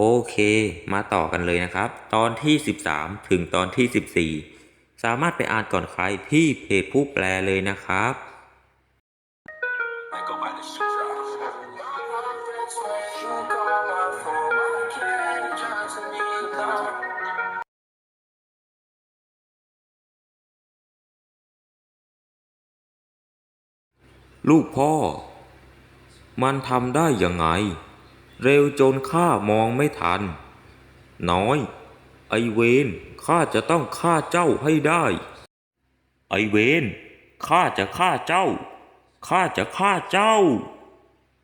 โอเค มาต่อกันเลยนะครับ ตอนที่ 13 ถึงตอนที่ 14 สามารถไปอ่านก่อนใครที่เพจผู้แปลเลยนะครับลูกพ่อ มันทำได้ยังไง เร็วจนข้ามองไม่ทัน น้อย ไอเวนข้าจะต้องฆ่าเจ้าให้ได้ ไอเวนข้าจะฆ่าเจ้าข้าจะฆ่าเจ้า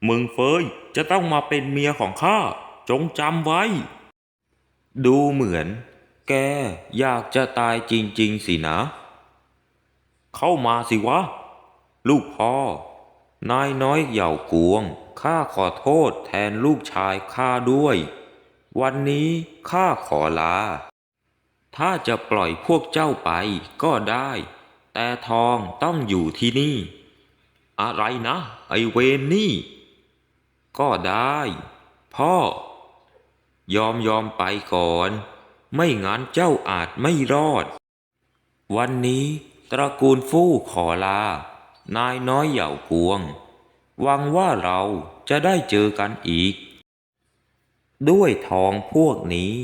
มึงเฟยจะต้องมาเป็นเมียของข้าจงจำไว้ ดูเหมือน แกอยากจะตายจริง ๆ สินะ เข้ามาสิวะ ลูกพ่อ นายน้อยเหย่ากวง ข้าขอโทษแทนลูกชายข้าด้วย วันนี้ข้าขอลา ถ้าจะปล่อยพวกเจ้าไปก็ได้ แต่ทองต้องอยู่ที่นี่ อะไรนะ ไอเวนนี่ ก็ได้ พ่อ ยอมยอมไปก่อน ไม่งั้นเจ้าอาจไม่รอด วันนี้ตระกูลฟู่ขอลา นายน้อยเหย่ากวง หวังว่าเราจะได้เจอกันอีก ด้วยทองพวกนี้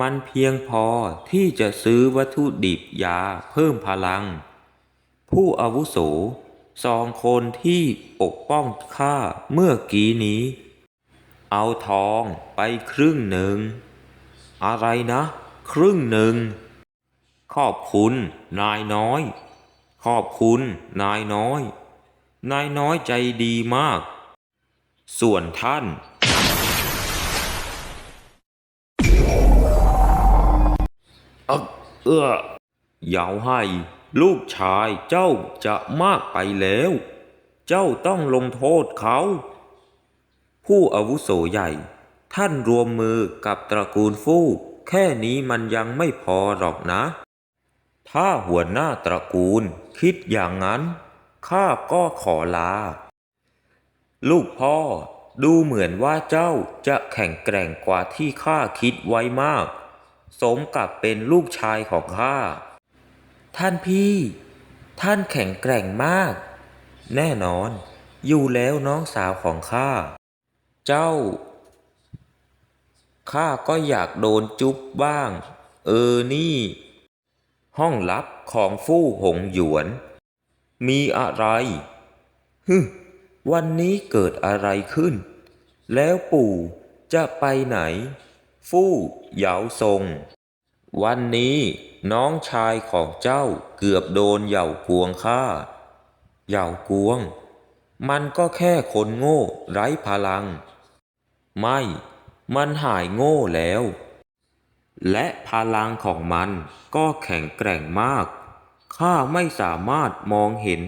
มันเพียงพอที่จะซื้อวัตถุดิบยาเพิ่มพลัง ผู้อาวุโสสองคนที่ปกป้องข้าเมื่อกี้นี้ เอาทองไปครึ่งหนึ่ง อะไรนะ ครึ่งหนึ่ง ขอบคุณนายน้อย ขอบคุณนายน้อย นายน้อยใจดีมาก ส่วนท่าน เอื้ออย่าให้ ลูกชายเจ้าจะมากไปแล้ว เจ้าต้องลงโทษเขา ผู้อาวุโสใหญ่ ท่านรวมมือกับตระกูลฟู่แค่นี้มันยังไม่พอหรอกนะ ถ้าหัวหน้าตระกูลคิดอย่างนั้น ข้าก็ขอลา ลูกพ่อดูเหมือนว่าเจ้าจะแข็งแกร่งกว่าที่ข้าคิดไว้มาก สมกับเป็นลูกชายของข้า ท่านพี่ ท่านแข็งแกร่งมาก แน่นอน อยู่แล้วน้องสาวของข้า เจ้า ข้าก็อยากโดนจุ๊บบ้าง เออนี่ ห้องลับของฟู่หงหยวน มีอะไรฮึวันนี้เกิดอะไรขึ้น แล้วปู่จะไปไหน ฟู่เหยาทรง วันนี้น้องชายของเจ้าเกือบโดนเหย่ากวงฆ่า เหย่ากวง มันก็แค่คนโง่ไร้พลัง ไม่ มันหายโง่แล้ว และพลังของมันก็แข็งแกร่งมาก ข้าไม่สามารถมองเห็น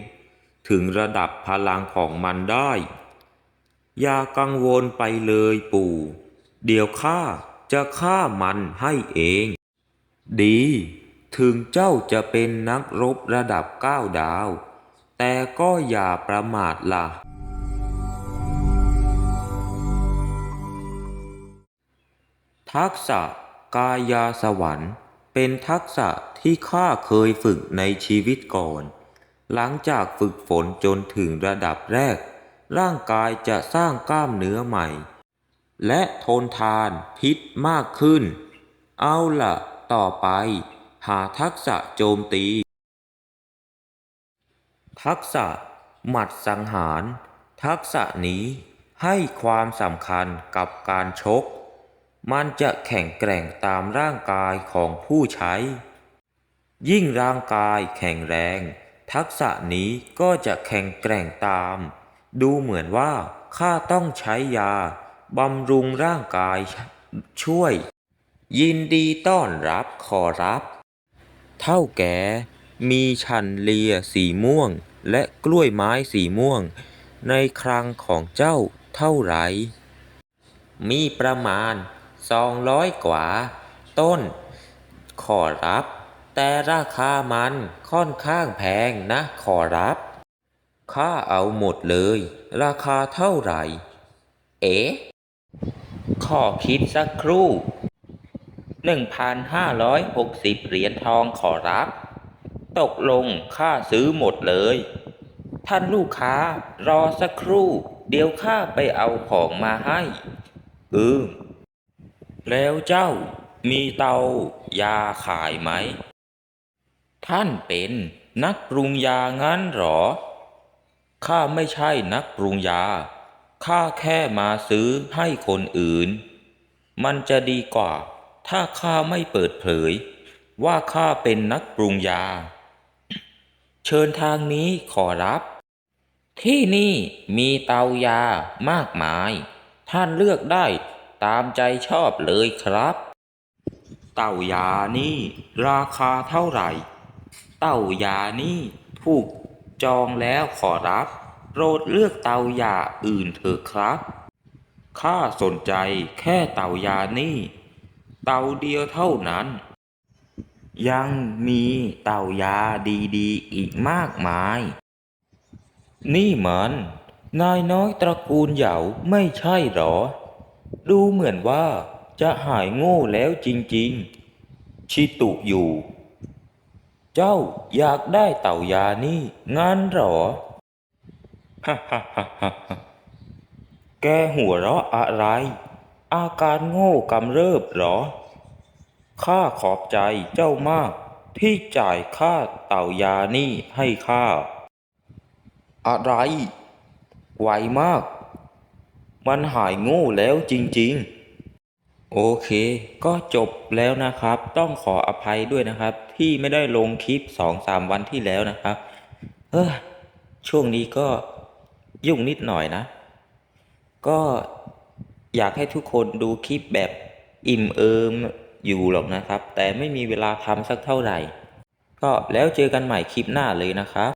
ถึงระดับพลังของมันได้ อย่ากังวลไปเลยปู่ เดี๋ยวข้าจะฆ่ามันให้เอง ดี ถึงเจ้าจะเป็นนักรบระดับเก้าดาว แต่ก็อย่าประมาทล่ะทักษะ กายาสวรรค์ เป็นทักษะที่ข้าเคยฝึกในชีวิตก่อน หลังจากฝึกฝนจนถึงระดับแรก ร่างกายจะสร้างกล้ามเนื้อใหม่ และทนทานพิษมากขึ้น เอาล่ะต่อไป หาทักษะโจมตี ทักษะ หมัดสังหาร ทักษะนี้ให้ความสำคัญกับการชก มันจะแข็งแกร่งตามร่างกายของผู้ใช้ ยิ่งร่างกายแข็งแรง ทักษะนี้ก็จะแข็งแกร่งตาม ดูเหมือนว่าข้าต้องใช้ยาบำรุงร่างกายช่วย ยินดีต้อนรับขอรับ เท่าแก่มีชันเลียสีม่วงและกล้วยไม้สีม่วง ในครังของเจ้าเท่าไหร่ มีประมาณ สองร้อยกว่า ต้น ขอรับ แต่ราคามันค่อนข้างแพงนะขอรับ ข้าเอาหมดเลย ราคาเท่าไหร่ เอ๋ขอคิดสักครู่ 1,560 เหรียญทองขอรับ ตกลงค่าซื้อหมดเลย ท่านลูกค้ารอสักครู่ เดี๋ยวข้าไปเอาของมาให้เออ แล้วเจ้ามีเตายาขายไหม ท่านเป็นนักปรุงยางั้นหรอ ข้าไม่ใช่นักปรุงยา ข้าแค่มาซื้อให้คนอื่น มันจะดีกว่า ถ้าข้าไม่เปิดเผย ว่าข้าเป็นนักปรุงยา เชิญทางนี้ขอรับ ที่นี่มีเตายามากมาย ท่านเลือกได้ ตามใจชอบเลยครับ เต่ายานี่ราคาเท่าไหร่ เต่ายานี่ถูกจองแล้วขอรับ โปรดเลือกเต่ายาอื่นเถอะครับข้าสนใจแค่เต่ายานี่ เต่าเดียวเท่านั้น ยังมีเต่ายาดีๆ อีกมากมาย นี่มัน นายน้อยตระกูลเหยาไม่ใช่หรอ ดูเหมือนว่าจะหายโง่แล้วจริงๆ ชิตุอยู่ เจ้าอยากได้เต่ายานี่งั้นหรอ ฮ่าฮ่าฮ่าฮ่าแกหัวเราะอะไร อาการโง่กำเริบหรอ ข้าขอบใจเจ้ามากที่จ่ายค่าเต่ายานี่ให้ข้า อะไร ไวมาก มันหายโง่แล้วจริงๆ โอเค ก็จบแล้วนะครับ ต้องขออภัยด้วยนะครับ ที่ไม่ได้ลงคลิปสองสามวันที่แล้วนะครับเออช่วงนี้ก็ยุ่งนิดหน่อยนะ ก็อยากให้ทุกคนดูคลิปแบบอิ่มเอิมอยู่หรอกนะครับ แต่ไม่มีเวลาทำสักเท่าไหร่ ก็แล้วเจอกันใหม่คลิปหน้าเลยนะครับ